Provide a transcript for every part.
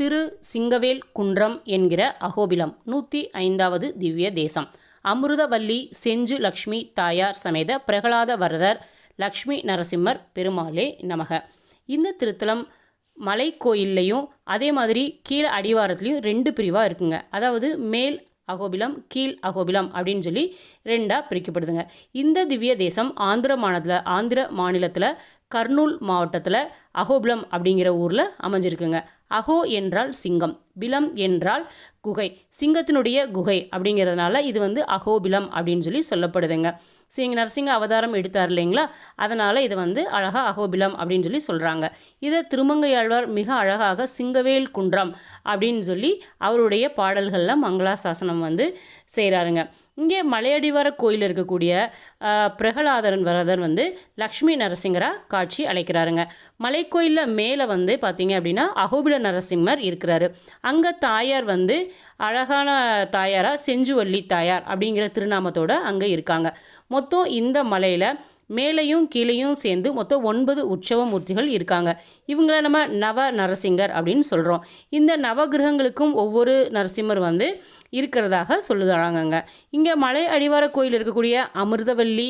திரு சிங்கவேல் குன்றம் என்கிற அகோபிலம் நூற்றி ஐந்தாவது திவ்ய தேசம். அமிர்தவல்லி செஞ்சு லக்ஷ்மி தாயார் சமேத பிரகலாத வரதர் லக்ஷ்மி நரசிம்மர் பெருமாளே நமக. இந்த திருத்தலம் மலை கோயில்லையும் அதே மாதிரி கீழே அடிவாரத்துலேயும் ரெண்டு பிரிவாக இருக்குங்க. அதாவது மேல் அகோபிலம் கீழ் அகோபிலம் அப்படின்னு சொல்லி ரெண்டாக பிரிக்கப்படுதுங்க. இந்த திவ்ய தேசம் ஆந்திர மாநிலத்தில் ஆந்திர மாநிலத்தில் கர்னூல் மாவட்டத்தில் அகோபிலம் அப்படிங்கிற ஊரில் அமைஞ்சிருக்குங்க. அகோ என்றால் சிங்கம் பிலம் என்றால் குகை. சிங்கத்தினுடைய குகை அப்படிங்கிறதுனால இது வந்து அகோபிலம் அப்படின்னு சொல்லி சொல்லப்படுதுங்க. சிங் நரசிங்க அவதாரம் எடுத்தார் இல்லைங்களா? அதனால் இது வந்து அழகாக அகோபிலம் அப்படின்னு சொல்லி சொல்கிறாங்க இதை திருமங்கையாழ்வார் மிக அழகாக சிங்கவேல் குன்றம் அப்படின்னு சொல்லி அவருடைய பாடல்களில் மங்களா சாசனம் வந்து செய்கிறாருங்க இங்கே மலையடிவார கோயில் இருக்கக்கூடிய பிரகலாதரன் வரதன் வந்து லக்ஷ்மி நரசிங்கரா காட்சி அழைக்கிறாருங்க மலைக்கோயிலில் மேலே வந்து பார்த்தீங்க அப்படின்னா அகோபில நரசிம்மர் இருக்கிறாரு. அங்கே தாயார் வந்து அழகான தாயாராக செஞ்சுவள்ளி தாயார் அப்படிங்கிற திருநாமத்தோடு அங்கே இருக்காங்க. மொத்தம் இந்த மலையில் மேலையும் கீழையும் சேர்ந்து மொத்தம் ஒன்பது உற்சவ மூர்த்திகள் இருக்காங்க. இவங்கள நம்ம நவ நரசிங்கர் அப்படின்னு சொல்கிறோம் இந்த நவகிரகங்களுக்கும் ஒவ்வொரு நரசிம்மர் வந்து இருக்கிறதாக சொல்லுறாங்கங்க இங்கே மலை அடிவார கோயில் இருக்கக்கூடிய அமிர்தவல்லி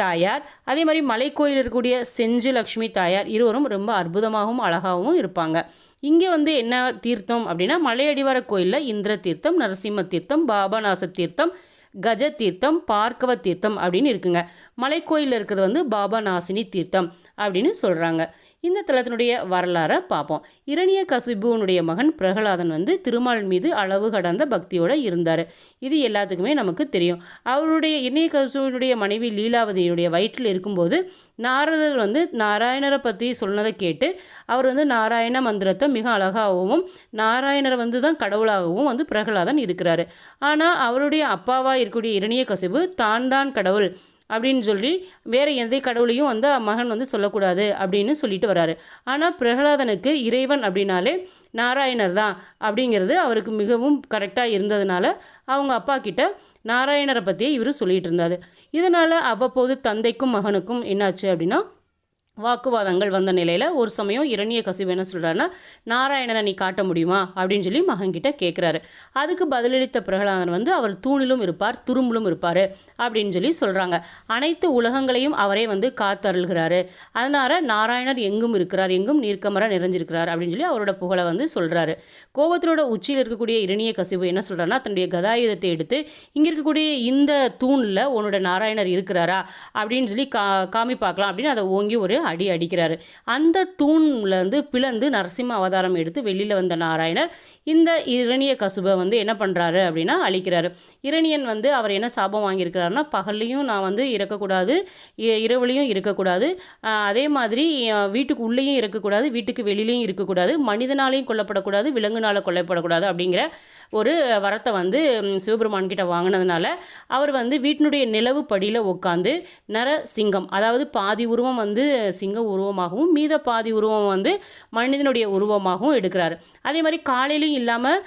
தாயார் அதே மாதிரி மலை கோயில் இருக்கக்கூடிய செஞ்சு லக்ஷ்மி தாயார் இருவரும் ரொம்ப அற்புதமாகவும் அழகாகவும் இருப்பாங்க. இங்கே வந்து என்ன தீர்த்தம் அப்படின்னா மலை அடிவார கோயிலில் இந்திர தீர்த்தம் நரசிம்ம தீர்த்தம் பாபநாச தீர்த்தம் கஜ தீர்த்தம் பார்க்கவ தீர்த்தம் அப்படின்னு இருக்குங்க. மலைக்கோயிலில் இருக்கிறது வந்து பாபநாசினி தீர்த்தம் அப்படின்னு சொல்கிறாங்க இந்த தலத்தினுடைய வரலாறை பார்ப்போம். இரணிய கசிபுவனுடைய மகன் பிரகலாதன் வந்து திருமால் மீது அளவு கடந்த பக்தியோடு இருந்தார். இது எல்லாத்துக்குமே நமக்கு தெரியும். அவருடைய இரணிய கசிபுவனுடைய மனைவி லீலாவதியுடைய வயிற்றில் இருக்கும்போது நாரதர் வந்து நாராயணரை பற்றி சொன்னதை கேட்டு அவர் வந்து நாராயண மந்திரத்தை மிக அழகாகவும் நாராயணரை வந்து தான் கடவுளாகவும் வந்து பிரகலாதன் இருக்கிறாரு. ஆனால் அவருடைய அப்பாவாக இருக்கக்கூடிய இரணிய கசிபு தான் தான் கடவுள். அப்படின்னு சொல்லி வேற எந்த கடவுளையும் வந்து மகன் வந்து சொல்லக்கூடாது அப்படின்னு சொல்லிட்டு வராரு. ஆனால் பிரகலாதனுக்கு இறைவன் அப்படின்னாலே நாராயணர் தான் அப்படிங்கிறது அவருக்கு மிகவும் கரெக்டாக இருந்ததுனால அவங்க அப்பா கிட்ட நாராயணரை பற்றியே இவர் சொல்லிகிட்டு இருந்தார். இதனால் அவ்வப்போது தந்தைக்கும் மகனுக்கும் என்னாச்சு அப்படின்னா வாக்குவாதங்கள் வந்த நிலையில் ஒரு சமயம் இரணிய கசிவு என்ன சொல்கிறாருன்னா நாராயணனை நீ காட்ட முடியுமா? அப்படின்னு சொல்லி மகன்கிட்ட கேட்குறாரு அதுக்கு பதிலளித்த பிரகலாதன் வந்து அவர் தூணிலும் இருப்பார் துரும்பிலும் இருப்பார் அப்படின்னு சொல்லி சொல்கிறாங்க அனைத்து உலகங்களையும் அவரே வந்து காத்தருள்கிறாரு. அதனால் நாராயணர் எங்கும் இருக்கிறார் எங்கும் நீர்க்கமர நிறைஞ்சிருக்கிறார் அப்படின்னு சொல்லி அவரோட புகழை வந்து சொல்கிறாரு கோபத்தினோட உச்சியில் இருக்கக்கூடிய இரணிய கசிவு என்ன சொல்கிறாருன்னா தன்னுடைய கதாயுதத்தை எடுத்து இங்கே இருக்கக்கூடிய இந்த தூணில் உன்னோட நாராயணர் இருக்கிறாரா? அப்படின்னு சொல்லி கா காமி பார்க்கலாம் அப்படின்னு அதை ஓங்கி ஒரு அடி அடிக்கிறாரு. அந்த தூண்லேருந்து பிளந்து நரசிம்ம அவதாரம் எடுத்து வெளியில் வந்த நாராயணர் இந்த இரணிய கசுபை வந்து என்ன பண்ணுறாரு அப்படின்னா அழிக்கிறாரு. இரணியன் வந்து அவர் என்ன சாபம் வாங்கியிருக்கிறாருன்னா பகல்லையும் நான் வந்து இறக்கக்கூடாது இ- இரவுலையும் இருக்கக்கூடாது. அதே மாதிரி வீட்டுக்கு உள்ளேயும் இருக்கக்கூடாது வீட்டுக்கு வெளியிலையும் இருக்கக்கூடாது. மனிதனாலையும் கொல்லப்படக்கூடாது விலங்குனால கொல்லப்படக்கூடாது அப்படிங்கிற ஒரு வரத்தை வந்து சிவபெருமான் கிட்ட வாங்கினதுனால அவர் வந்து வீட்டினுடைய நிலவு படியில் உட்காந்து நரசிங்கம் அதாவது பாதி உருவம் வந்து சிங்க உருவமாகவும் மீத பாதி உருவம் வந்து மனிதனுடைய உருவமாகவும் எடுக்கிறாரு. அதே மாதிரி காலையிலையும் இல்லாமல்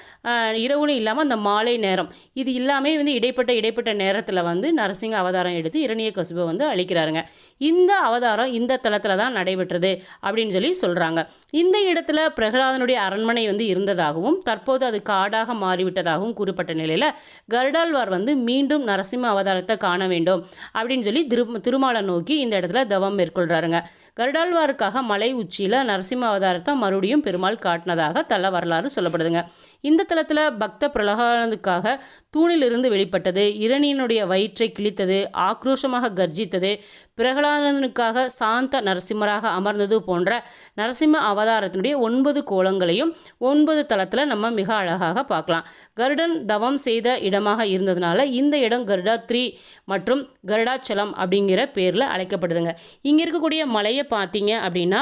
இரவுலையும் இல்லாமல் அந்த மாலை நேரம் இது எல்லாமே வந்து இடைப்பட்ட இடைப்பட்ட நேரத்தில் வந்து நரசிங்க அவதாரம் எடுத்து இரணிய கசுபை வந்து அழிக்கிறாருங்க. இந்த அவதாரம் இந்த தளத்தில் தான் நடைபெற்றது அப்படின்னு சொல்லி சொல்கிறாங்க இந்த இடத்துல பிரகலாதனுடைய அரண்மனை வந்து இருந்ததாகவும் தற்போது அது காடாக மாறிவிட்டதாகவும் கூறப்பட்ட நிலையில் கருடாழ்வார் வந்து மீண்டும் நரசிம்ம அவதாரத்தை காண வேண்டும் அப்படின்னு சொல்லி திரு திருமாலை நோக்கி இந்த இடத்துல தவம் மேற்கொள்கிறாருங்க கருடாழ்வாருக்காக மலை உச்சியில் நரசிம்ம அவதாரத்தை மறுபடியும் பெருமாள் காட்டினதாக தல வரலாறு சொல்லப்படுதுங்க. இந்த தலத்தில் பக்த பிரலகானதுக்காக தூணிலிருந்து வெளிப்பட்டது இரணியனுடைய வயிற்றை கிழித்தது ஆக்ரோஷமாக கர்ஜித்தது பிரகலாதனுக்காக சாந்த நரசிம்மராக அமர்ந்தது போன்ற நரசிம்ம அவதாரத்தினுடைய ஒன்பது கோலங்களையும் ஒன்பது தளத்தில் நம்ம மிக அழகாக பார்க்கலாம். கருடன் தவம் செய்த இடமாக இருந்ததுனால இந்த இடம் கருடாத்ரி மற்றும் கருடாச்சலம் அப்படிங்கிற பேரில் அழைக்கப்படுதுங்க. இங்கே இருக்கக்கூடிய மலையை பார்த்தீங்க அப்படின்னா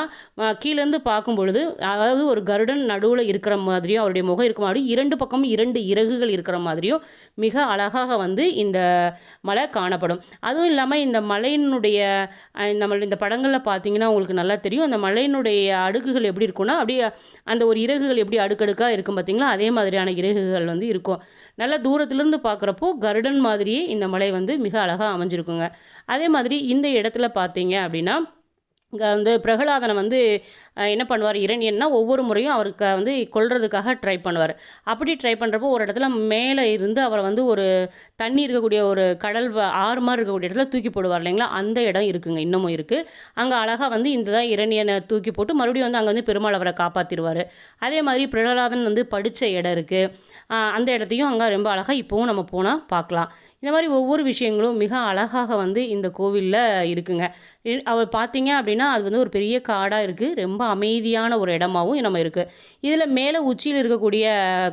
கீழேருந்து பார்க்கும் பொழுது அதாவது ஒரு கருடன் நடுவில் இருக்கிற மாதிரியும் அவருடைய முகம் இருக்க மாதிரியும் இரண்டு பக்கமும் இரண்டு இறகுகள் இருக்கிற மாதிரியும் மிக அழகாக வந்து இந்த மலை காணப்படும். அதுவும் இல்லாமல் இந்த மலையினுடைய நம்மளுடைய இந்த படங்களில் பார்த்தீங்கன்னா உங்களுக்கு நல்லா தெரியும். அந்த மலையினுடைய அடுக்குகள் எப்படி இருக்கும்னா அப்படியே அந்த ஒரு இறகுகள் எப்படி அடுக்கடுக்காக இருக்கும் பார்த்தீங்களா அதே மாதிரியான இறகுகள் வந்து இருக்கும். நல்ல தூரத்துலேருந்து பார்க்குறப்போ கருடன் மாதிரியே இந்த மலை வந்து மிக அழகாக அமைஞ்சிருக்குங்க. அதே மாதிரி இந்த இடத்துல பார்த்தீங்க அப்படின்னா இங்கே வந்து பிரகலாதனை வந்து என்ன பண்ணுவார்? இரணியன்னா ஒவ்வொரு முறையும் அவருக்கு வந்து கொள்றதுக்காக ட்ரை பண்ணுவார். அப்படி ட்ரை பண்ணுறப்போ ஒரு இடத்துல மேலே இருந்து அவரை வந்து ஒரு தண்ணி இருக்கக்கூடிய ஒரு கடல் ஆறு மாதிரி இருக்கக்கூடிய இடத்துல தூக்கி போடுவார் இல்லைங்களா? அந்த இடம் இருக்குங்க இன்னமும் இருக்குது அங்கே அழகாக வந்து இந்த தான் இரணியனை தூக்கி போட்டு மறுபடியும் வந்து அங்கே வந்து பெருமாள் அவரை காப்பாற்றிடுவார் அதே மாதிரி பிரகலாதன் வந்து படித்த இடம் இருக்குது அந்த இடத்தையும் அங்கே ரொம்ப அழகாக இப்போவும் நம்ம போனால் பார்க்கலாம். இந்த மாதிரி ஒவ்வொரு விஷயங்களும் மிக அழகாக வந்து இந்த கோவிலில் இருக்குங்க. அவர் பார்த்தீங்க அப்படின்னா அது வந்து ஒரு பெரிய காடாக இருக்குது ரொம்ப அமைதியான ஒரு இடமாவும் நம்ம இருக்குது இதில் மேலே உச்சியில் இருக்கக்கூடிய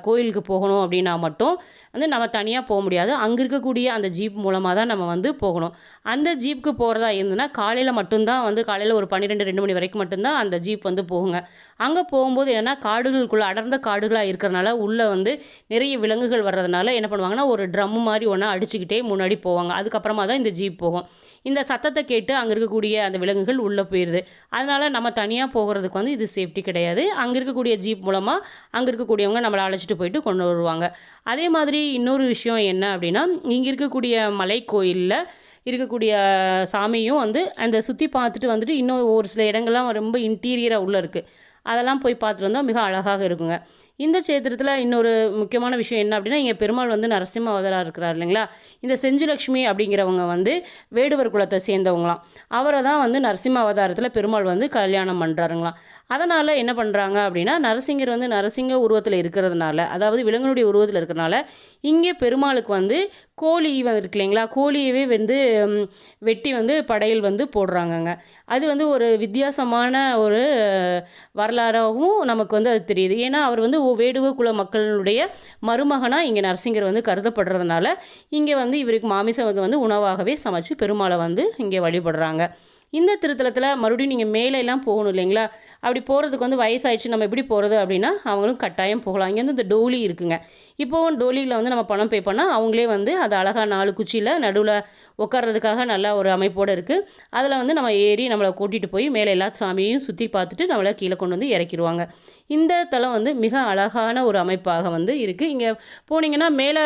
கோயிலுக்கு போகணும் அப்படின்னா மட்டும் வந்து நம்ம தனியாக போக முடியாது. அங்கே இருக்கக்கூடிய அந்த ஜீப் மூலமாக தான் நம்ம வந்து போகணும். அந்த ஜீப்புக்கு போகிறதா இருந்ததுன்னா காலையில் மட்டும்தான் வந்து காலையில் ஒரு பன்னிரெண்டு ரெண்டு மணி வரைக்கும் மட்டும்தான் அந்த ஜீப் வந்து போகுங்க. அங்கே போகும்போது என்னென்னா காடுகளுக்குள்ளே அடர்ந்த காடுகளாக இருக்கிறனால உள்ளே வந்து நிறைய விலங்குகள் வர்றதுனால என்ன பண்ணுவாங்கன்னா ஒரு ட்ரம் மாதிரி ஒன்றா அடிச்சுக்கிட்டே முன்னாடி போவாங்க. அதுக்கப்புறமா தான் இந்த ஜீப் போகும். இந்த சத்தத்தை கேட்டு அங்கே இருக்கக்கூடிய அந்த விலங்குகள் உள்ளே போயிடுது அதனால் நம்ம தனியாக போகிறது போகிறதுக்கு வந்து இது சேஃப்டி கிடையாது. அங்கே இருக்கக்கூடிய ஜீப் மூலமாக அங்கே இருக்கக்கூடியவங்க நம்மளை அழைச்சிட்டு போயிட்டு கொண்டு வருவாங்க. அதே மாதிரி இன்னொரு விஷயம் என்ன அப்படின்னா இங்கே இருக்கக்கூடிய மலை கோயிலில் இருக்கக்கூடிய சாமியும் வந்து அந்த சுற்றி பார்த்துட்டு வந்துட்டு இன்னும் ஒரு சில இடங்கள்லாம் ரொம்ப இன்டீரியராக உள்ளே இருக்குது அதெல்லாம் போய் பார்த்துட்டு வந்தால் மிக அழகாக இருக்குங்க. இந்த சேத்திரத்தில் இன்னொரு முக்கியமான விஷயம் என்ன அப்படின்னா இங்கே பெருமாள் வந்து நரசிம்ம அவதாரா இருக்கிறார் இல்லைங்களா? இந்த செஞ்சுலக்ஷ்மி அப்படிங்கிறவங்க வந்து வேடுவர் குலத்தை சேர்ந்தவங்களாம். அவரை தான் வந்து நரசிம்ம அவதாரத்தில் பெருமாள் வந்து கல்யாணம் பண்ணுறாருங்களாம் அதனால் என்ன பண்ணுறாங்க அப்படின்னா நரசிங்கர் வந்து நரசிங்க உருவத்தில் இருக்கிறதுனால அதாவது விலங்குனுடைய உருவத்தில் இருக்கிறனால இங்கே பெருமாளுக்கு வந்து கோழி வந்து இருக்கு இல்லைங்களா? கோழியவே வந்து வெட்டி வந்து படையல் வந்து போடுறாங்கங்க. அது வந்து ஒரு வித்தியாசமான ஒரு வரலாறாகவும் நமக்கு வந்து அது தெரியுது. ஏன்னா அவர் வந்து வேடுவ குல மக்களுடைய மருமகனாக இங்கே நரசிங்கர் வந்து கருதப்படுறதுனால இங்கே வந்து இவருக்கு மாமிசம் வந்து வந்து உணவாகவே சமைச்சு பெருமாளை வந்து இங்கே வழிபடுறாங்க. இந்த திருத்தலத்தில் மறுபடியும் நீங்கள் மேலே எல்லாம் போகணும் இல்லைங்களா? அப்படி போகிறதுக்கு வந்து வயசாகிடுச்சு நம்ம எப்படி போகிறது அப்படின்னா அவங்களும் கட்டாயம் போகலாம். இங்கேருந்து இந்த டோலி இருக்குங்க. இப்போவும் டோலியில் வந்து நம்ம பணம் பே பண்ணால் அவங்களே வந்து அது அழகாக நாலு குச்சியில் நடுவில் உட்கார்றதுக்காக நல்லா ஒரு அமைப்போடு இருக்குது அதில் வந்து நம்ம ஏறி நம்மளை கூட்டிகிட்டு போய் மேலே எல்லா சாமியையும் சுற்றி பார்த்துட்டு நம்மளை கீழே கொண்டு வந்து இறக்கிடுவாங்க இந்த தலம் வந்து மிக அழகான ஒரு அமைப்பாக வந்து இருக்குது இங்கே போனீங்கன்னா மேலே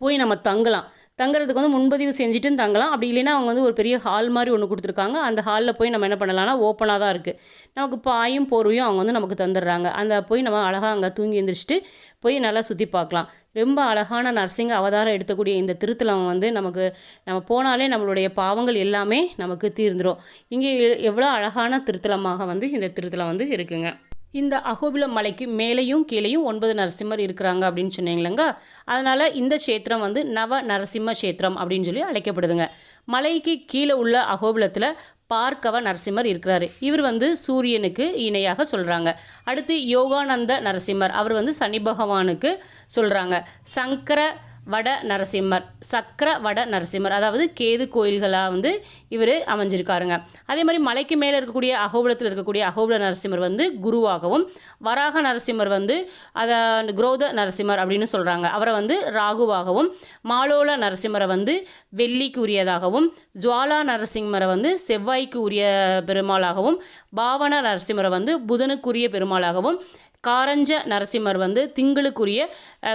போய் நம்ம தங்கலாம். தங்குறதுக்கு வந்து முன்பதிவு செஞ்சுட்டு தங்கலாம். அப்படி இல்லைன்னா அவங்க வந்து ஒரு பெரிய ஹால் மாதிரி ஒன்று கொடுத்துருக்காங்க. அந்த ஹாலில் போய் நம்ம என்ன பண்ணலாம்னா ஓப்பனாக தான் இருக்குது நமக்கு பாயும் போர்வையும் அவங்க வந்து நமக்கு தந்துடுறாங்க. அந்த போய் நம்ம அழகாக அங்கே தூங்கி எழுந்திரிச்சிட்டு போய் நல்லா சுற்றி பார்க்கலாம். ரொம்ப அழகான நரசிங்க அவதாரம் எடுத்தக்கூடிய இந்த திருத்தலம் வந்து நமக்கு நம்ம போனாலே நம்மளுடைய பாவங்கள் எல்லாமே நமக்கு தீர்ந்துடும் இங்கே எ- எவ்வளோ அழகான திருத்தலமாக வந்து இந்த திருத்தலம் வந்து இருக்குங்க. இந்த அகோபிலம் மலைக்கு மேலேயும் கீழேயும் ஒன்பது நரசிம்மர் இருக்கிறாங்க அப்படின்னு சொன்னீங்களேங்க. அதனால் இந்த க்ஷேத்திரம் வந்து நவ நரசிம்ம க்ஷேத்திரம் அப்படின்னு சொல்லி அழைக்கப்படுதுங்க. மலைக்கு கீழே உள்ள அகோபிலத்தில் பார்க்கவ நரசிம்மர் இருக்கிறாரு. இவர் வந்து சூரியனுக்கு இணையாக சொல்கிறாங்க அடுத்து யோகானந்த நரசிம்மர் அவர் வந்து சனி பகவானுக்கு சொல்கிறாங்க சங்கர வட நரசிம்மர் சக்கர வட நரசிம்மர் அதாவது கேது கோயில்களாக வந்து இவர் அமைஞ்சிருக்காருங்க. அதே மாதிரி மலைக்கு மேலே இருக்கக்கூடிய அகோபுலத்தில் இருக்கக்கூடிய அகோபுல நரசிம்மர் வந்து குருவாகவும் வராக நரசிம்மர் வந்து அதை குரோத நரசிம்மர் அப்படின்னு சொல்கிறாங்க அவரை வந்து ராகுவாகவும் மாலோல நரசிம்மரை வந்து வெள்ளிக்கு உரியதாகவும் ஜுவாலா நரசிம்மரை வந்து செவ்வாய்க்கு உரிய பெருமாளாகவும் பாவன நரசிம்மரை வந்து புதனுக்குரிய பெருமாளாகவும் காரஞ்ச நரசிம்மர் வந்து திங்களுக்குரிய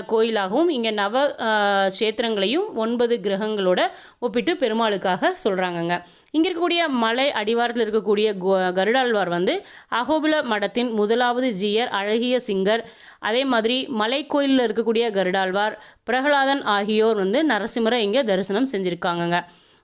கோயிலாகவும் இங்கே நவ கஷேத்திரங்களையும் க்ஷேத்திரங்களையும் ஒன்பது கிரகங்களோட ஒப்பிட்டு பெருமாளுக்காக சொல்கிறாங்கங்க இங்கே இருக்கக்கூடிய மலை அடிவாரத்தில் இருக்கக்கூடிய கோ- கருடாழ்வார் வந்து அகோபில மடத்தின் முதலாவது ஜீயர் அழகிய சிங்கர். அதே மாதிரி மலைக்கோயிலில் இருக்கக்கூடிய கருடாழ்வார் பிரகலாதன் ஆகியோர் வந்து நரசிம்மரை இங்கே தரிசனம் செஞ்சுருக்காங்கங்க.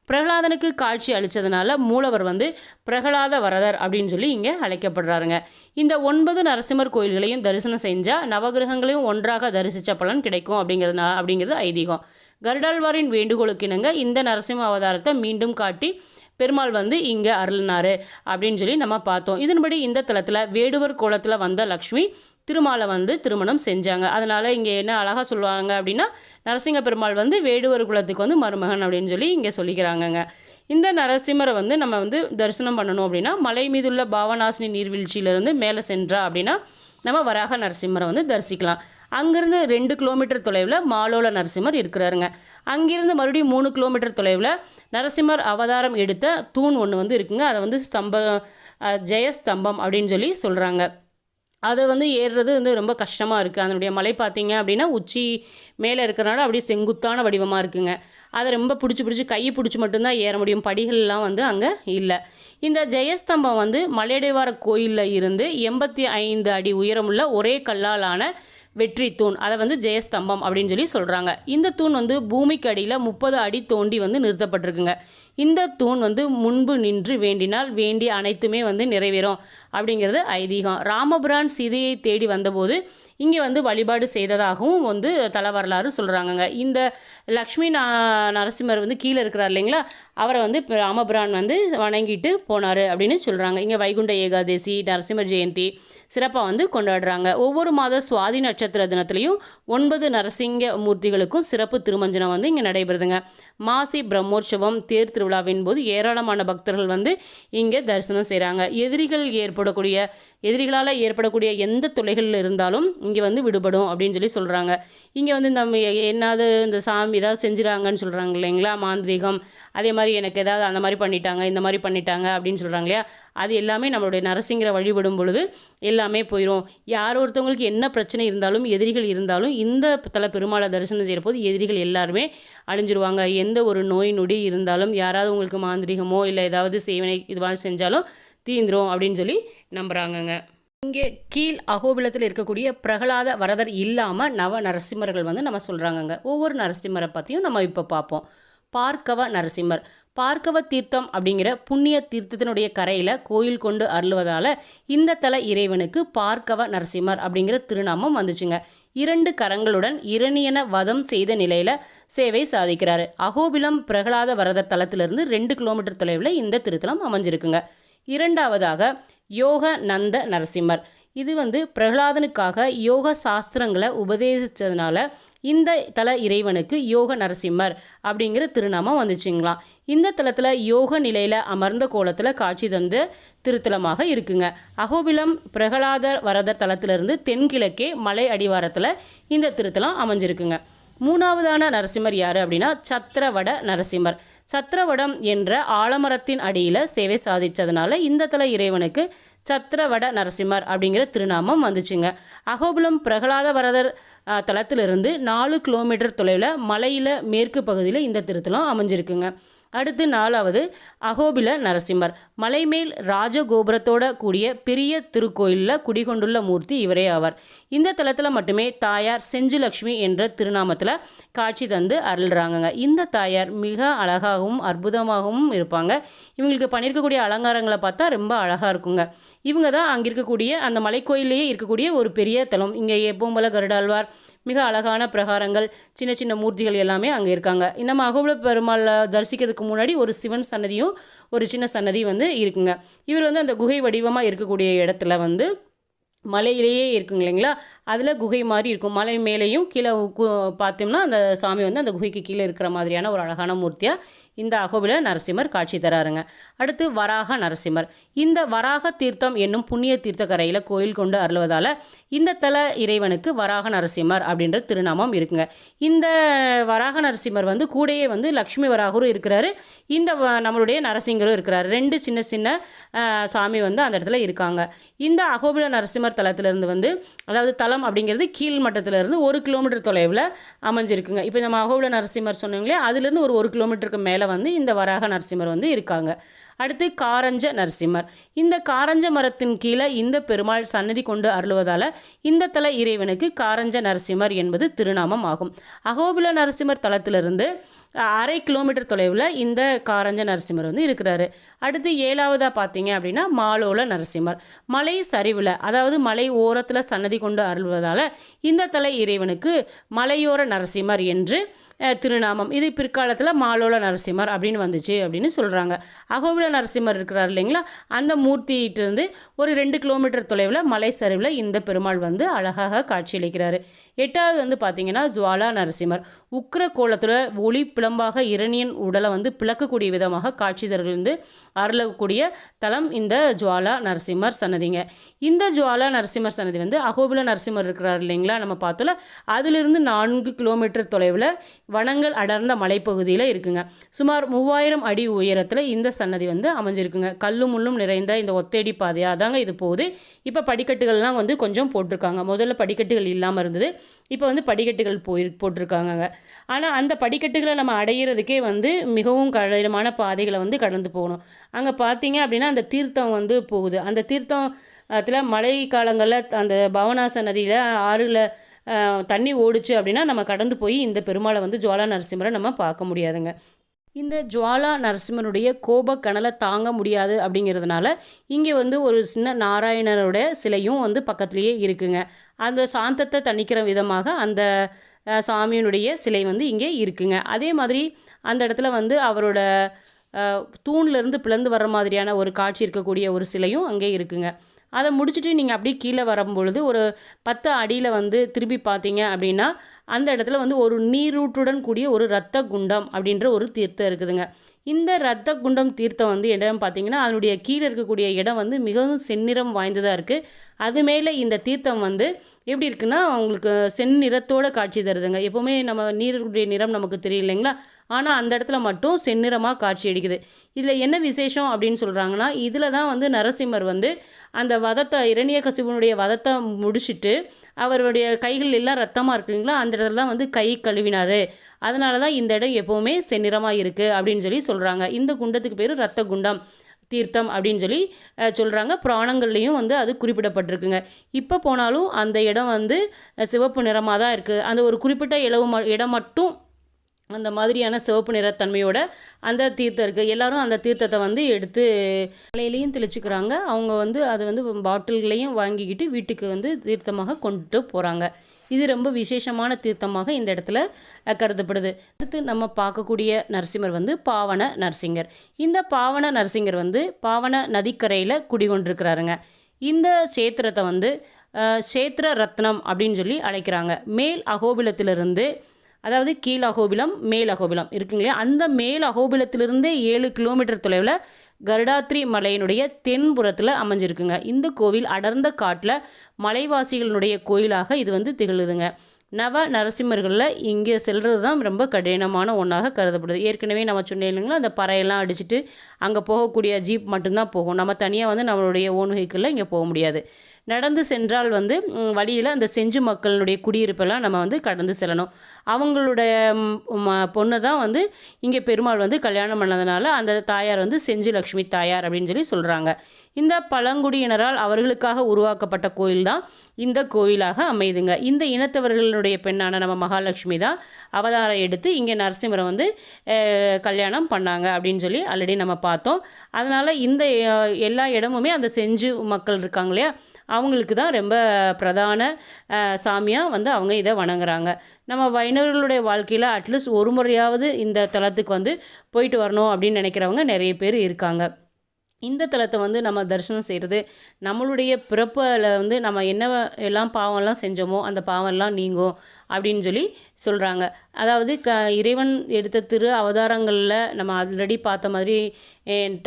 பிரகலாதனுக்கு காட்சி அளித்ததுனால மூலவர் வந்து பிரகலாத வரதர் அப்படின்னு சொல்லி இங்கே அழைக்கப்படுறாருங்க. இந்த ஒன்பது நரசிம்மர் கோயில்களையும் தரிசனம் செஞ்சால் நவகிரகங்களையும் ஒன்றாக தரிசித்த பலன் கிடைக்கும் அப்படிங்கிறது அப்படிங்கிறது ஐதீகம். கருடாழ்வாரின் வேண்டுகோளுக்கிணங்க இந்த நரசிம்ம அவதாரத்தை மீண்டும் காட்டி பெருமாள் வந்து இங்கே அருளினார் அப்படின்னு சொல்லி நம்ம பார்த்தோம். இதன்படி இந்த தலத்தில் வேடுவர் கோலத்தில் வந்த லக்ஷ்மி திருமாலை வந்து திருமணம் செஞ்சாங்க. அதனால் இங்கே என்ன அழகாக சொல்லுவாங்க அப்படின்னா நரசிங்க பெருமாள் வந்து வேடுவர் குலத்துக்கு வந்து மருமகன் அப்படின்னு சொல்லி இங்கே சொல்லிக்கிறாங்கங்க. இந்த நரசிம்மரை வந்து நம்ம வந்து தரிசனம் பண்ணணும் அப்படின்னா மலை மீதுள்ள பாவநாசினி நீர்வீழ்ச்சியிலேருந்து மேலே சென்றா அப்படின்னா நம்ம வராக நரசிம்மரை வந்து தரிசிக்கலாம். அங்கேருந்து ரெண்டு கிலோமீட்டர் தொலைவில் மாலோல நரசிம்மர் இருக்கிறாருங்க. அங்கேருந்து மறுபடியும் மூணு கிலோமீட்டர் தொலைவில் நரசிம்மர் அவதாரம் எடுத்த தூண் ஒன்று வந்து இருக்குங்க. அதை வந்து ஸ்தம்ப ஜெயஸ்தம்பம் அப்படின்னு சொல்லி சொல்கிறாங்க அதை வந்து ஏறுறது வந்து ரொம்ப கஷ்டமாக இருக்குது அதனுடைய மலை பார்த்தீங்க அப்படின்னா உச்சி மேலே இருக்கிறனால அப்படியே செங்குத்தான வடிவமாக இருக்குங்க. அதை ரொம்ப பிடிச்சி பிடிச்சி கையை பிடிச்சி மட்டும்தான் ஏற முடியும். படிகள்லாம் வந்து அங்கே இல்லை. இந்த ஜெயஸ்தம்பம் வந்து மலையடைவார கோயிலில் இருந்து எண்பத்தி ஐந்து அடி உயரமுள்ள ஒரே கல்லாலான வெற்றி தூண். அதை வந்து ஜெயஸ்தம்பம் அப்படின்னு சொல்லி சொல்கிறாங்க இந்த தூண் வந்து பூமிக்கு அடியில் முப்பது அடி தோண்டி வந்து நிறுத்தப்பட்டிருக்குங்க. இந்த தூண் வந்து முன்பு நின்று வேண்டினால் வேண்டிய அனைத்துமே வந்து நிறைவேறும் அப்படிங்கிறது ஐதீகம். ராமபுரான் சீதையை தேடி வந்தபோது இங்கே வந்து வழிபாடு செய்ததாகவும் வந்து தல வரலாறு சொல்கிறாங்கங்க இந்த லக்ஷ்மி நரசிம்மர் வந்து கீழே இருக்கிறார் இல்லைங்களா? அவரை வந்து இப்ப ராமபுரான் வந்து வணங்கிட்டு போனார் அப்படின்னு சொல்கிறாங்க இங்கே வைகுண்ட ஏகாதசி நரசிம்மர் ஜெயந்தி சிறப்பாக வந்து கொண்டாடுறாங்க. ஒவ்வொரு மாத சுவாதி நட்சத்திர தினத்துலையும் ஒன்பது நரசிங்க மூர்த்திகளுக்கும் சிறப்பு திருமஞ்சனம் வந்து இங்கே நடைபெறுதுங்க. மாசி பிரம்மோற்சவம் தேர் திருவிழாவின் போது ஏராளமான பக்தர்கள் வந்து இங்கே தரிசனம் செய்கிறாங்க எதிரிகள் ஏற்படக்கூடிய எதிரிகளால் ஏற்படக்கூடிய எந்த தொலைகளில் இருந்தாலும் இங்கே வந்து விடுபடும் அப்படின்னு சொல்லி சொல்கிறாங்க இங்கே வந்து இந்த என்னது இந்த சாமி ஏதாவது செஞ்சுறாங்கன்னு சொல்கிறாங்க இல்லைங்களா? மாந்திரீகம். அதே மாதிரி எனக்கு ஏதாவது அந்த மாதிரி பண்ணிட்டாங்க இந்த மாதிரி பண்ணிட்டாங்க அப்படின்னு சொல்கிறாங்க இல்லையா? அது எல்லாமே நம்மளுடைய நரசிங்கரை வழிபடும் பொழுது எல்லாமே போயிடும் யார் ஒருத்தவங்களுக்கு என்ன பிரச்சனை இருந்தாலும் எதிரிகள் இருந்தாலும் இந்த தல பெருமாளை தரிசனம் செய்கிற போது எதிரிகள் எல்லாருமே அழிஞ்சிருவாங்க. எந்த ஒரு நோய் நொடி இருந்தாலும் யாராவது உங்களுக்கு மாந்திரிகமோ இல்லை ஏதாவது சேவனை இது மாதிரி செஞ்சாலும் தீந்துரும் அப்படின்னு சொல்லி நம்புகிறாங்கங்க இங்கே கீழ் அகோபிலத்தில் இருக்கக்கூடிய பிரகலாத வரதர் இல்லாமல் நவ நரசிம்மர்கள் வந்து நம்ம சொல்கிறாங்கங்க ஒவ்வொரு நரசிம்மரை பற்றியும் நம்ம இப்போ பார்ப்போம். பார்க்கவ நரசிம்மர். பார்க்கவ தீர்த்தம் அப்படிங்கிற புண்ணிய தீர்த்தத்தினுடைய கரையில் கோயில் கொண்டு அருளுவதால் இந்த தல இறைவனுக்கு பார்க்கவ நரசிம்மர் அப்படிங்கிற திருநாமம் வந்துச்சுங்க. இரண்டு கரங்களுடன் இரணியன வதம் செய்த நிலையில் சேவை சாதிக்கிறாரு. அகோபிலம் பிரகலாத வரதர் தலத்திலிருந்து ரெண்டு கிலோமீட்டர் தொலைவில் இந்த திருத்தலம் அமைஞ்சிருக்குங்க. இரண்டாவதாக யோக நந்த நரசிம்மர். இது வந்து பிரகலாதனுக்காக யோக சாஸ்திரங்களை உபதேசித்ததுனால இந்த தல இறைவனுக்கு யோக நரசிம்மர் அப்படிங்கிற திருநாமம் வந்துச்சுங்களாம் இந்த தலத்தில் யோக நிலையில் அமர்ந்த கோலத்தில் காட்சி தந்த திருத்தலமாக இருக்குங்க. அகோபிலம் பிரகலாதர் வரதர் தலத்திலிருந்து தென்கிழக்கே மலை அடிவாரத்தில் இந்த திருத்தலம் அமைஞ்சிருக்குங்க. மூணாவதான நரசிம்மர் யார் அப்படின்னா சத்திரவட நரசிம்மர். சத்திரவடம் என்ற ஆலமரத்தின் அடியில் சேவை சாதித்ததுனால இந்த தல இறைவனுக்கு சத்திரவட நரசிம்மர் அப்படிங்கிற திருநாமம் வந்துச்சுங்க. அகோபுலம் பிரகலாத வரதர் தளத்திலிருந்து நாலு கிலோமீட்டர் தொலைவில் மலையில் மேற்கு பகுதியில் இந்த திருத்தலம் அமைஞ்சிருக்குங்க. அடுத்து நாலாவது அகோபில நரசிம்மர். மலைமேல் ராஜகோபுரத்தோட கூடிய பெரிய திருக்கோயிலில் குடிகொண்டுள்ள மூர்த்தி இவரே ஆவார். இந்த தலத்தில் மட்டுமே தாயார் செஞ்சுலக்ஷ்மி என்ற திருநாமத்தில் காட்சி தந்து அருள்றாங்கங்க. இந்த தாயார் மிக அழகாகவும் அற்புதமாகவும் இருப்பாங்க. இவங்களுக்கு பண்ணியிருக்கக்கூடிய அலங்காரங்களை பார்த்தா ரொம்ப அழகாக இருக்குங்க. இவங்க தான் அங்கே இருக்கக்கூடிய அந்த மலைக்கோயிலேயே இருக்கக்கூடிய ஒரு பெரிய தலம். இங்கே எப்பவும் போல கருடாழ்வார் மிக அழகான பிரகாரங்கள் சின்ன சின்ன மூர்த்திகள் எல்லாமே அங்கே இருக்காங்க. நம்ம அகோபுல பெருமாளை தரிசிக்கிறதுக்கு முன்னாடி ஒரு சிவன் சன்னதியும் ஒரு சின்ன சன்னதி வந்து இருக்குங்க. இவர் வந்து அந்த குகை வடிவமாக இருக்கக்கூடிய இடத்துல வந்து மலையிலேயே இருக்குங்க இல்லைங்களா? அதில் குகை மாதிரி இருக்கும். மலை மேலேயும் கீழே கு- பார்த்தோம்னா அந்த சாமி வந்து அந்த குகைக்கு கீழே இருக்கிற மாதிரியான ஒரு அழகான மூர்த்தியாக இந்த அகோபில நரசிம்மர் காட்சி தராருங்க. அடுத்து வராக நரசிம்மர். இந்த வராக தீர்த்தம் என்னும் புண்ணிய தீர்த்த கரையில் கோயில் கொண்டு அருள்வதால் இந்த தல இறைவனுக்கு வராக நரசிம்மர் அப்படின்ற திருநாமம் இருக்குங்க. இந்த வராக நரசிம்மர் வந்து கூடயே வந்து லக்ஷ்மி வராகரும் இருக்கிறாரு. இந்த வ- நம்மளுடைய நரசிங்கரும் இருக்கிறாரு. ரெண்டு சின்ன சின்ன சாமி வந்து அந்த இடத்துல இருக்காங்க. இந்த அகோபில நரசிம்மர் தலத்திலிருந்து வந்து அதாவது தளம் அப்படிங்கிறது கீழ் மட்டத்திலிருந்து ஒரு கிலோமீட்டர் தொலைவில் அமைஞ்சிருக்குங்க. இப்போ நம்ம அகோபில நரசிம்மர் சொன்னீங்களே அதுலேருந்து ஒரு ஒரு கிலோமீட்டருக்கு மேலே வந்து இந்த வராக நரசிம்மர் வந்து இருக்காங்க. அடுத்து காரஞ்ச நரசிம்மர். இந்த காரஞ்ச மரத்தின் கீழே இந்த பெருமாள் சன்னதி கொண்டு அருளுவதால் இந்த தல இறைவனுக்கு காரஞ்ச நரசிம்மர் என்பது திருநாமம் ஆகும். அகோபில நரசிம்மர் தலத்திலிருந்து அரை கிலோமீட்டர் தொலைவில் இந்த காரஞ்ச நரசிம்மர் வந்து இருக்கிறாரு. அடுத்து ஏழாவதாக பார்த்தீங்க அப்படின்னா மாலோல நரசிம்மர். மலை சரிவில் அதாவது மலை ஓரத்தில் சன்னதி கொண்டு அருள்வதால் இந்த தலை இறைவனுக்கு மலையோர நரசிம்மர் என்று திருநாமம். இது பிற்காலத்தில் மாலோல நரசிம்மர் அப்படின்னு வந்துச்சு அப்படின்னு சொல்கிறாங்க அகோபில நரசிம்மர் இருக்கிறார் இல்லைங்களா? அந்த மூர்த்தியிட்டிருந்து ஒரு ரெண்டு கிலோமீட்டர் தொலைவில் மலை சரிவில் இந்த பெருமாள் வந்து அழகாக காட்சியளிக்கிறார் எட்டாவது வந்து பார்த்தீங்கன்னா ஜுவாலா நரசிம்மர். உக்கிர கோலத்தில் ஒளி பிளம்பாக இரணியன் உடலை வந்து பிளக்கக்கூடிய விதமாக காட்சி தருந்து அருளக்கூடிய தலம் இந்த ஜுவாலா நரசிம்மர் சன்னதிங்க. இந்த ஜுவாலா நரசிம்மர் சன்னதி வந்து அகோபில நரசிம்மர் இருக்கிறார் இல்லைங்களா? நம்ம பார்த்தோம்ல. அதிலிருந்து நான்கு கிலோமீட்டர் தொலைவில் வனங்கள் அடர்ந்த மலைப்பகுதியில் இருக்குங்க. சுமார் மூவாயிரம் அடி உயரத்தில் இந்த சன்னதி வந்து அமைஞ்சிருக்குங்க. கல்லும் முள்ளும் நிறைந்த இந்த ஒத்தடி பாதையாக தாங்க இது போகுது. இப்போ படிக்கட்டுகள்லாம் வந்து கொஞ்சம் போட்டிருக்காங்க. முதல்ல படிக்கட்டுகள் இல்லாமல் இருந்தது. இப்போ வந்து படிக்கட்டுகள் போய் போட்டிருக்காங்கங்க. ஆனால் அந்த படிக்கட்டுகளை நம்ம அடையிறதுக்கே வந்து மிகவும் கடினமான பாதைகளை வந்து கடந்து போகணும். அங்கே பார்த்தீங்க அப்படின்னா அந்த தீர்த்தம் வந்து போகுது. அந்த தீர்த்தம் அதில் மழை காலங்களில் அந்த பவனாச நதியில் ஆறுல தண்ணி ஓடுச்சு அப்படின்னா நம்ம கடந்து போய் இந்த பெருமாளை வந்து ஜுவாலா நரசிம்மரை நம்ம பார்க்க முடியாதுங்க. இந்த ஜுவாலா நரசிம்மனுடைய கோப கணலை தாங்க முடியாது அப்படிங்கிறதுனால இங்கே வந்து ஒரு சின்ன நாராயணரோட சிலையும் வந்து பக்கத்துலேயே இருக்குங்க. அந்த சாந்தத்தை தணிக்கிற விதமாக அந்த சாமியினுடைய சிலை வந்து இங்கே இருக்குங்க. அதே மாதிரி அந்த இடத்துல வந்து அவரோட தூண்லேருந்து பிளந்து வர்ற மாதிரியான ஒரு காட்சி இருக்கக்கூடிய ஒரு சிலையும் அங்கே இருக்குங்க. அதை முடிச்சுட்டு நீங்கள் அப்படியே கீழே வரும்பொழுது ஒரு பத்து அடியில் வந்து திரும்பி பார்த்தீங்க அப்படின்னா அந்த இடத்துல வந்து ஒரு நீரூற்றுடன் கூடிய ஒரு இரத்த குண்டம் அப்படின்ற ஒரு தீர்த்தம் இருக்குதுங்க. இந்த இரத்த குண்டம் தீர்த்தம் வந்து இடம் பார்த்தீங்கன்னா அதனுடைய கீழே இருக்கக்கூடிய இடம் வந்து மிகவும் செந்நிறம் வாய்ந்ததாக இருக்குது அது மேலே இந்த தீர்த்தம் வந்து எப்படி இருக்குன்னா உங்களுக்கு செந்நிறத்தோட காட்சி தருதுங்க. எப்போவுமே நம்ம நீருடைய நிறம் நமக்கு தெரியும் இல்லைங்களா? ஆனால் அந்த இடத்துல மட்டும் செந்நிறமாக காட்சி அடிக்குது. இதில் என்ன விசேஷம் அப்படின்னு சொல்கிறாங்கன்னா இதில் தான் வந்து நரசிம்மர் வந்து அந்த வதத்தை இரணிய கசிவனுடைய வதத்தை முடிச்சுட்டு அவருடைய கைகள் எல்லாம் ரத்தமாக இருக்குங்களா அந்த இடத்துல தான் வந்து கை கழுவினார். அதனால தான் இந்த இடம் எப்போவுமே செந்நிறமாக இருக்குது அப்படின்னு சொல்லி சொல்கிறாங்க இந்த குண்டத்துக்கு பேர் ரத்த குண்டம் தீர்த்தம் அப்படின்னு சொல்லி சொல்கிறாங்க புராணங்கள்லேயும் வந்து அது குறிப்பிடப்பட்டிருக்குங்க. இப்போ போனாலும் அந்த இடம் வந்து சிவப்பு நிறமாக தான் இருக்குது அந்த ஒரு குறிப்பிட்ட இளவு ம இடம் மட்டும் அந்த மாதிரியான சிவப்பு நிறத்தன்மையோட அந்த தீர்த்தம் இருக்குது எல்லாரும் அந்த தீர்த்தத்தை வந்து எடுத்து தலையிலையும் தெளிச்சுக்கிறாங்க. அவங்க வந்து அது வந்து பாட்டில்களையும் வாங்கிக்கிட்டு வீட்டுக்கு வந்து தீர்த்தமாக கொண்டுட்டு போகிறாங்க இது ரொம்ப விசேஷமான தீர்த்தமாக இந்த இடத்துல கருதப்படுது. அடுத்து நம்ம பார்க்கக்கூடிய நரசிம்மர் வந்து பாவன நரசிங்கர். இந்த பாவன நரசிங்கர் வந்து பாவன நதிக்கரையில் குடிகொண்டிருக்கிறாருங்க. இந்த சேத்திரத்தை வந்து சேத்திர ரத்னம் அப்படின்னு சொல்லி அழைக்கிறாங்க. மேல் அகோபிலத்திலிருந்து அதாவது கீழ் அகோபிலம் மேல் அகோபிலம் இருக்குங்க இல்லையா? அந்த மேல் அகோபிலத்திலிருந்தே ஏழு கிலோமீட்டர் தொலைவில் கருடாத்ரி மலையினுடைய தென்புறத்தில் அமைஞ்சிருக்குங்க. இந்த கோவில் அடர்ந்த காட்டில் மலைவாசிகளினுடைய கோயிலாக இது வந்து திகழுதுங்க. நவ நரசிம்மர்களில் இங்கே செல்வது தான் ரொம்ப கடினமான ஒன்றாக கருதப்படுது. ஏற்கனவே நம்ம சொன்னேன் இல்லைங்களா? அந்த பறையெல்லாம் அடிச்சுட்டு அங்கே போகக்கூடிய ஜீப் மட்டும்தான் போகும். நம்ம தனியாக வந்து நம்மளுடைய ஓன் வெஹிக்கிளில் இங்கே போக முடியாது. நடந்து சென்றால் வந்து வழியில் அந்த செஞ்சு மக்களுடைய குடியிருப்பெல்லாம் நம்ம வந்து கடந்து செல்லணும். அவங்களுடைய பொண்ணு தான் வந்து இங்கே பெருமாள் வந்து கல்யாணம் பண்ணதுனால அந்த தாயார் வந்து செஞ்சு லக்ஷ்மி தாயார் அப்படின்னு சொல்லி சொல்கிறாங்க இந்த பழங்குடியினரால் அவர்களுக்காக உருவாக்கப்பட்ட கோயில் தான் இந்த கோயிலாக அமையுதுங்க இந்த இனத்தவர்களுடைய பெண்ணான நம்ம மகாலட்சுமி தான் அவதாரம் எடுத்து இங்கே நரசிம்மரை வந்து கல்யாணம் பண்ணாங்க அப்படின்னு சொல்லி ஆல்ரெடி நம்ம பார்த்தோம். அதனால் இந்த எல்லா இடமுமே அந்த செஞ்சு மக்கள் இருக்காங்க இல்லையா? அவங்களுக்கு தான் ரொம்ப பிரதான சாமியாக வந்து அவங்க இதை வணங்குறாங்க. நம்ம வைணவர்களுடைய வாழ்க்கையில் அட்லீஸ்ட் ஒரு முறையாவது இந்த தலத்துக்கு வந்து போயிட்டு வரணும் அப்படின்னு நினைக்கிறவங்க நிறைய பேர் இருக்காங்க. இந்த தலத்தை வந்து நம்ம தரிசனம் செய்கிறது நம்மளுடைய பிறப்பில் வந்து நம்ம என்ன எல்லாம் பாவம்லாம் செஞ்சோமோ அந்த பாவம்லாம் நீங்கும். அப்படின்னு சொல்லி சொல்கிறாங்க அதாவது க இறைவன் எடுத்த திரு அவதாரங்களில் நம்ம ஆல்ரெடி பார்த்த மாதிரி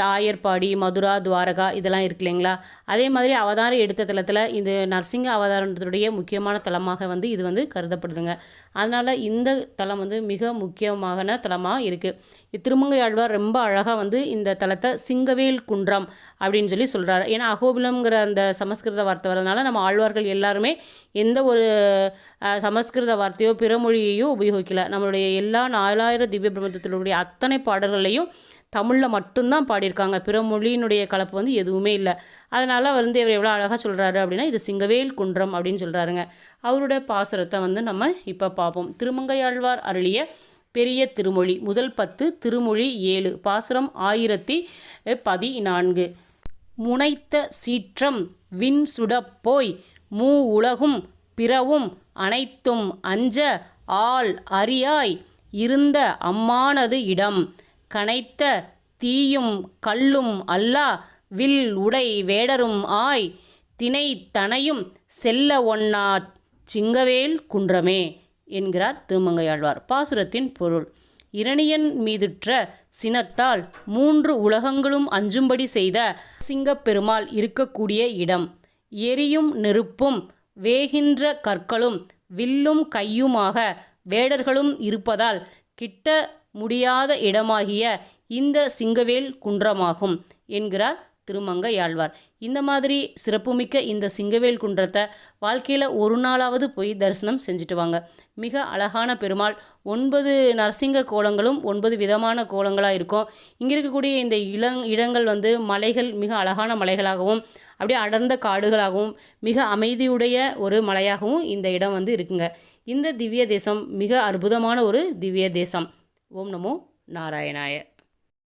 தாயர்பாடி மதுரா துவாரகா இதெல்லாம் இருக்கு இல்லைங்களா? அதே மாதிரி அவதாரம் எடுத்த தலத்தில் இது நரசிங்க அவதாரத்துடைய முக்கியமான தலமாக வந்து இது வந்து கருதப்படுதுங்க. அதனால் இந்த தலம் வந்து மிக முக்கியமான தலமாக இருக்குது திருமங்கை ஆழ்வார் ரொம்ப அழகாக வந்து இந்த தலத்தை சிங்கவேல் குன்றம் அப்படின்னு சொல்லி சொல்கிறார் ஏன்னா அகோபிலம்ங்கிற அந்த சமஸ்கிருத வார்த்தை வரதுனால நம்ம ஆழ்வார்கள் எல்லாருமே எந்த ஒரு சமஸ்கிருத சமஸ்கிருத வார்த்தையோ பிறமொழியையோ உபயோகிக்கல. நம்மளுடைய எல்லா நாலாயிரம் திவ்ய பிரபந்தத்தினுடைய அத்தனை பாடல்களையும் தமிழில் மட்டும்தான் பாடியிருக்காங்க. பிற மொழியினுடைய கலப்பு வந்து எதுவுமே இல்லை. அதனால் வந்து இவர் எவ்வளோ அழகாக சொல்கிறாரு அப்படின்னா இது சிங்கவேல் குன்றம் அப்படின்னு சொல்கிறாருங்க அவருடைய பாசுரத்தை வந்து நம்ம இப்போ பார்ப்போம். திருமங்கையாழ்வார் அருளிய பெரிய திருமொழி முதல் பத்து திருமொழி ஏழு பாசுரம் ஆயிரத்தி பதினான்கு. முனைத்த சீற்றம் விண் சுடப்போய் மூ உலகும் பிறவும் அனைத்தும் அஞ்ச ஆள் அறியாய் இருந்த அம்மானது இடம். கனைத்த தீயும் கல்லும் அல்லா வில் உடை வேடரும் ஆய். தினை தனையும் செல்ல ஒன்னா சிங்கவேல் குன்றமே என்கிறார் திருமங்கையாழ்வார். பாசுரத்தின் பொருள் இரணியன் மீதுற்ற சினத்தால் மூன்று உலகங்களும் அஞ்சும்படி செய்த சிங்கப்பெருமாள் இருக்கக்கூடிய இடம். எரியும் நெருப்பும் வேகின்ற கற்களும் வில்லும் கையுமாக வேடர்களும் இருப்பதால் கிட்ட முடியாத இடமாகிய இந்த சிங்கவேல் குன்றமாகும் என்கிறார் திருமங்கையாழ்வார். இந்த மாதிரி சிறப்புமிக்க இந்த சிங்கவேல் குன்றத்தை வாழ்க்கையில் ஒரு நாளாவது போய் தரிசனம் செஞ்சுட்டு வாங்க. மிக அழகான பெருமாள். ஒன்பது நரசிங்க கோலங்களும் ஒன்பது விதமான கோலங்களாக இருக்கும். இங்கே இருக்கக்கூடிய இந்த இளங் இடங்கள் வந்து மலைகள் மிக அழகான மலைகளாகவும் அப்படியே அடர்ந்த காடுகளாகவும் மிக அமைதியுடைய ஒரு மலையாகவும் இந்த இடம் வந்து இருக்குங்க. இந்த திவ்ய தேசம் மிக அற்புதமான ஒரு திவ்ய தேசம். ஓம் நமோ நாராயணாய.